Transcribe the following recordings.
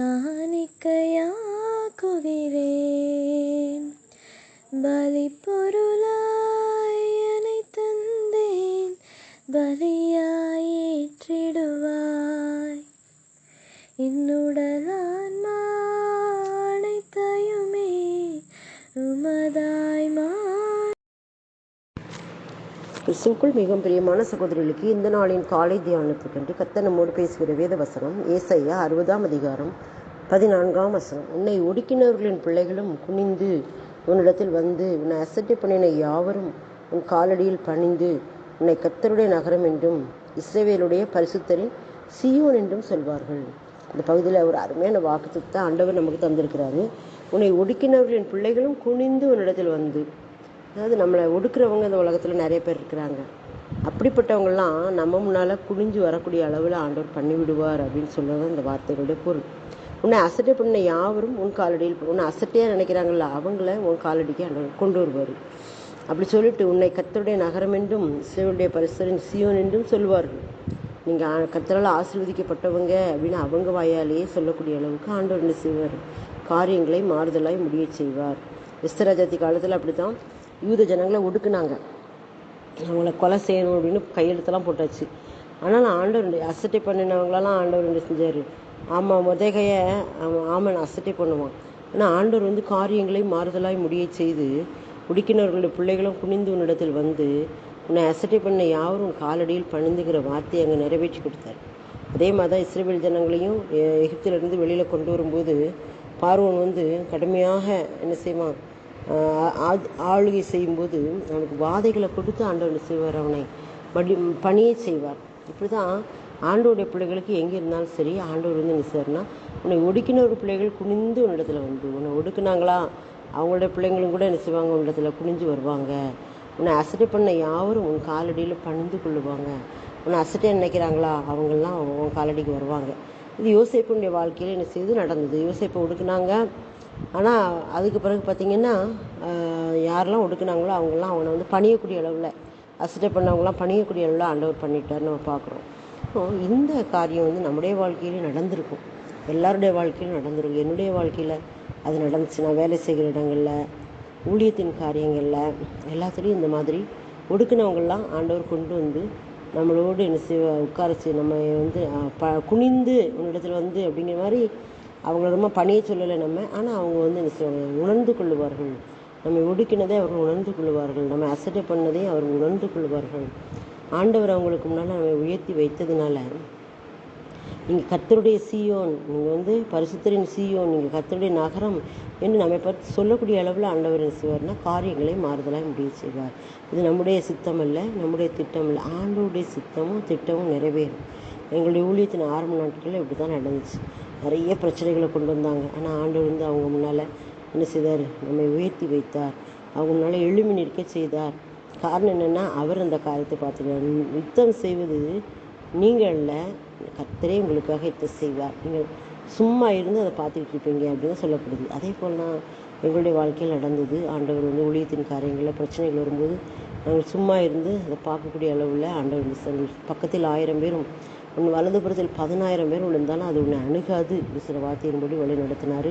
காணிக்கையாக்குகிறேன் கிறிஸ்துவுக்குள் மிகவும் பிரியமான சகோதரிகளுக்கு இந்த நாளின் காலை தியானத்துக்கென்று கத்த நம்மோடு பேசுகிற வேத வசனம் ஏசையா அறுபதாம் அதிகாரம் பதினான்காம் வசனம். உன்னை ஒடுக்கினவர்களின் பிள்ளைகளும் குனிந்து உன்னிடத்தில் வந்து உன்னை அசட்டை பண்ணின யாவரும் உன் காலடியில் பணிந்து உன்னை கத்தருடைய நகரம் என்றும் இஸ்ரேவேலுடைய பரிசுத்தரின் சியோன் என்றும் சொல்வார்கள். இந்த பகுதியில் ஒரு அருமையான வாக்குத்தான் ஆண்டவர் நமக்கு தந்திருக்கிறாரு. உன்னை ஒடுக்கினவர்களின் பிள்ளைகளும் குனிந்து உன்னிடத்தில் வந்து அதாவது நம்மளை ஒடுக்குறவங்க இந்த உலகத்தில் நிறைய பேர் இருக்கிறாங்க. அப்படிப்பட்டவங்கள்லாம் நம்ம முன்னால் குனிஞ்சு வரக்கூடிய அளவில் ஆண்டவர் பண்ணி விடுவார் அப்படின்னு சொல்கிறது இந்த வார்த்தைகளுடைய பொருள். உன்னை அசட்டை பண்ண யாவரும் உன் காலடியில் உன்னை அசட்டையாக நினைக்கிறாங்கல்ல அவங்கள உன் காலடிக்கு ஆண்டவர் கொண்டு வருவார். அப்படி சொல்லிட்டு உன்னை கத்தருடைய நகரம் என்றும் சிவனுடைய பரிசரின் சியோன் என்றும் சொல்வார்கள் நீங்கள் கத்தரால் ஆசீர்வதிக்கப்பட்டவங்க அப்படின்னு அவங்க வாயாலேயே சொல்லக்கூடிய அளவுக்கு ஆண்டவர் என்ன செய்வார்? காரியங்களை மாறுதலாய் முடிய செய்வார். விஸ்தராஜாத்தி காலத்தில் அப்படி தான் யூத ஜனங்களை ஒடுக்குனாங்க. அவங்கள கொலை செய்யணும் அப்படின்னு கையெழுத்தெல்லாம் போட்டாச்சு. ஆனால் ஆண்டவர் அசட்டை பண்ணினவங்களெல்லாம் ஆண்டவர் என்ன செஞ்சார். ஆமாம் முதகைய அவன் ஆமன் அசட்டை பண்ணுவான். ஆனால் ஆண்டவர் வந்து காரியங்களை மாறுதலாய் முடியச் செய்து உடுக்கினவர்களுடைய பிள்ளைகளும் குனிந்து உன்னிடத்தில் வந்து உன்னை அசட்டை பண்ண யாரும் காலடியில் பணிந்துங்கிற வார்த்தையை அங்கே நிறைவேற்றி கொடுத்தார். அதே மாதிரி தான் இஸ்ரேல் ஜனங்களையும் எகிப்திலிருந்து வெளியில் கொண்டு வரும்போது பார்வன் வந்து கடுமையாக என்ன செய்வான்? ஆளுகை செய்யும்போது அவனுக்கு வாதைகளை கொடுத்து ஆண்டவன் செய்வார்? அவனை படி பணியை செய்வார். இப்படி தான் ஆண்டோடைய பிள்ளைகளுக்கு எங்கே இருந்தாலும் சரி ஆண்டவர் வந்து என்ன செய்யறனா உன்னை ஒடுக்கின ஒரு பிள்ளைகள் குனிந்து உன்னிடத்துல வந்து உன்னை ஒடுக்குனாங்களா? அவங்களுடைய பிள்ளைங்களும் கூட என்ன செய்வாங்க? உன்னிடத்துல குனிஞ்சு வருவாங்க. உன்னை அசட்டை பண்ண யாரும் உன் காலடியில் பணிந்து கொள்ளுவாங்க. உன்னை அசட்டை நினைக்கிறாங்களா? அவங்கெல்லாம் உன் காலடிக்கு வருவாங்க. இது யோசிப்புடைய வாழ்க்கையில் என்ன செய்து நடந்தது? யோசிப்பை ஒடுக்குனாங்க. ஆனால் அதுக்கு பிறகு பார்த்தீங்கன்னா யாரெல்லாம் ஒடுக்குனாங்களோ அவங்கெல்லாம் அவனை வந்து பணியக்கூடிய அளவில் அசட்டை பண்ணவங்களாம் பணியக்கூடிய அளவில் ஆண்டவர் பண்ணிட்டார் நம்ம பார்க்குறோம் ஸோ இந்த காரியம் வந்து நம்முடைய வாழ்க்கையிலே நடந்திருக்கும். எல்லாருடைய வாழ்க்கையிலும் நடந்திருக்கும். என்னுடைய வாழ்க்கையில் அது நடந்துச்சு. நான் வேலை செய்கிற இடங்களில் ஊழியத்தின் காரியங்களில் எல்லாத்துலேயும் இந்த மாதிரி ஒடுக்குனவங்கள்லாம் ஆண்டவர் கொண்டு வந்து நம்மளோடு என்ன செய்வ உட்காரச்சு நம்ம வந்து ப குனிந்து உன்னிடத்தில் வந்து அப்படிங்கிற மாதிரி அவங்கள ரொம்ப பணிய சொல்லலை நம்ம ஆனால் அவங்க வந்து என்ன செய்வாங்க? உணர்ந்து கொள்ளுவார்கள். நம்மை ஒடுக்கினதை அவர்கள் உணர்ந்து கொள்ளுவார்கள். நம்ம அசட்டை பண்ணதை அவர்கள் உணர்ந்து கொள்வார்கள். ஆண்டவர் அவங்களுக்கு முன்னால் நம்மை உயர்த்தி வைத்ததுனால நீங்கள் கத்தருடைய சீயோன் நீங்கள் வந்து பரிசுத்தரின் சீயோன் நீங்கள் கத்தருடைய நகரம் என்று நம்மை பற்றி சொல்லக்கூடிய அளவில் ஆண்டவர் என்ன செய்வார்னா காரியங்களை மாறுதலாக முடிவு செய்வார். இது நம்முடைய சித்தம் அல்ல நம்முடைய திட்டம் இல்லை ஆண்டவருடைய சித்தமும் திட்டமும் நிறைவேறும். எங்களுடைய ஊழியத்தின் ஆரம்ப நாட்களில் இப்படி தான் நடந்துச்சு. நிறைய பிரச்சனைகளை கொண்டு வந்தாங்க. ஆனால் ஆண்டவர் வந்து அவங்க முன்னால் என்ன செய்தார்? நம்மை உயர்த்தி வைத்தார். அவங்க முன்னால் எழுமி நிற்க செய்தார். காரணம் என்னென்னா அவர் அந்த காரியத்தை பார்த்துக்கிறார். யுத்தம் செய்வது நீங்கள் கத்தரே உங்களுக்காக யுத்தம் செய்வார். நீங்கள் சும்மா இருந்து அதை பார்த்துக்கிட்டு இருப்பீங்க அப்படின்னு சொல்லப்படுது. அதே போல் தான் எங்களுடைய வாழ்க்கையில் நடந்தது. ஆண்டவர் வந்து ஊழியத்தின் காரியங்களில் பிரச்சனைகள் வரும்போது நாங்கள் சும்மா இருந்து அதை பார்க்கக்கூடிய அளவில் ஆண்டவர் பக்கத்தில் ஆயிரம் பேரும் உன் வலதுபுறத்தில் பதினாயிரம் பேர் விழுந்தாலும் அது உன்னை அணுகாது இப்படி சில வார்த்தையின்படி வழி நடத்தினார்.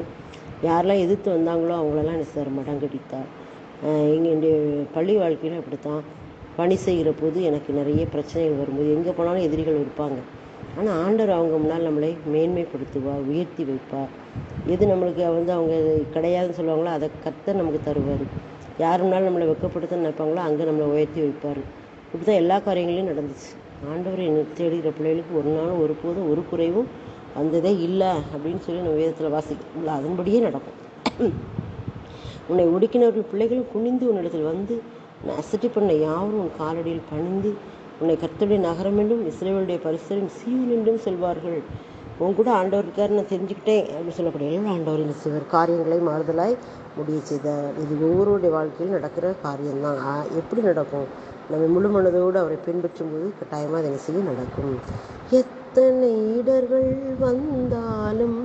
யாரெல்லாம் எதிர்த்து வந்தாங்களோ அவங்களெல்லாம் என்ன சார் மடங்கடித்தார் எங்களுடைய பள்ளி வாழ்க்கையில் அப்படித்தான். பணி செய்கிற போது எனக்கு நிறைய பிரச்சனைகள் வரும்போது எங்கே போனாலும் எதிரிகள் இருப்பாங்க. ஆனால் ஆண்டவர் அவங்க முன்னால் நம்மளை மேன்மைப்படுத்துவார் உயர்த்தி வைப்பார் எது நம்மளுக்கு வந்து அவங்க கிடையாதுன்னு சொல்லுவாங்களோ அதை கத்த நமக்கு தருவார். யார் முன்னாலும் நம்மளை வெக்கப்படுத்த நினைப்பாங்களோ அங்கே நம்மளை உயர்த்தி வைப்பார். இப்படி தான் எல்லா காரியங்களையும் நடந்துச்சு. ஆண்டவரை தேடுகிற பிள்ளைகளுக்கு ஒரு நாளும் ஒரு போதும் ஒரு குறைவும் வந்ததே இல்லை அப்படின்னு சொல்லி நம்ம வேதத்தில் வாசிக்கிறோம்ல அதன்படியே நடக்கும். உன்னை ஒடுக்கினவர்கள் பிள்ளைகளும் குனிந்து உன்னிடத்தில் வந்து அசட்டி பண்ண யாவரும் உன் காலடியில் பணிந்து உன்னை கர்த்தருடைய நகரம் என்றும் இஸ்ரேலுடைய பரிசரம் சீவன் என்றும் செல்வார்கள். உன் கூட ஆண்டவர் இருக்கார் நான் தெரிஞ்சுக்கிட்டேன் அப்படின்னு சொல்லக்கூடிய ஆண்டவர் ஆண்டவரின் சிவர் காரியங்களை மாறுதலாய் முடிய செய்தார் இது ஒவ்வொருடைய வாழ்க்கையில் நடக்கிற காரியம்தான். எப்படி நடக்கும்? நம்ம முழு மனதோடு அவரை பின்பற்றும் போது கட்டாயமாக அதை செய்ய நடக்கும். எத்தனை இடர்கள் வந்தாலும்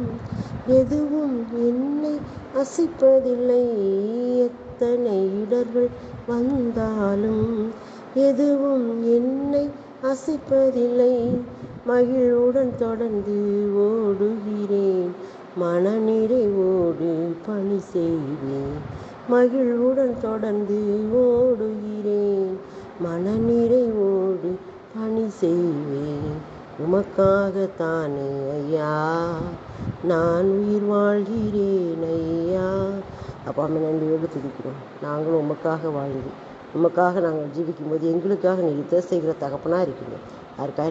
எதுவும் என்னை அசைப்பதில்லை. எத்தனை இடர்கள் வந்தாலும் எதுவும் என்னை அசைப்பதில்லை. மகிழ்வுடன் தொடர்ந்து ஓடுகிறேன். மனநிறைவோடு பணி செய்வேன். மகிழ்வுடன் தொடர்ந்து ஓடுகிறேன். மனநிறைவோடு பணி செய்வேன். உமக்காகத்தானே ஐயா நான் உயிர் வாழ்கிறேன் ஐயா. அப்பா அம்மா நன்றியோடு துதிக்கிறோம். நாங்களும் உமக்காக வாழ்கிறோம். உமக்காக நாங்கள் ஜீவிக்கும் போது எங்களுக்காக நீ யுத்தம் செய்கிற தகப்பனாக இருக்கீங்க. அதுக்காக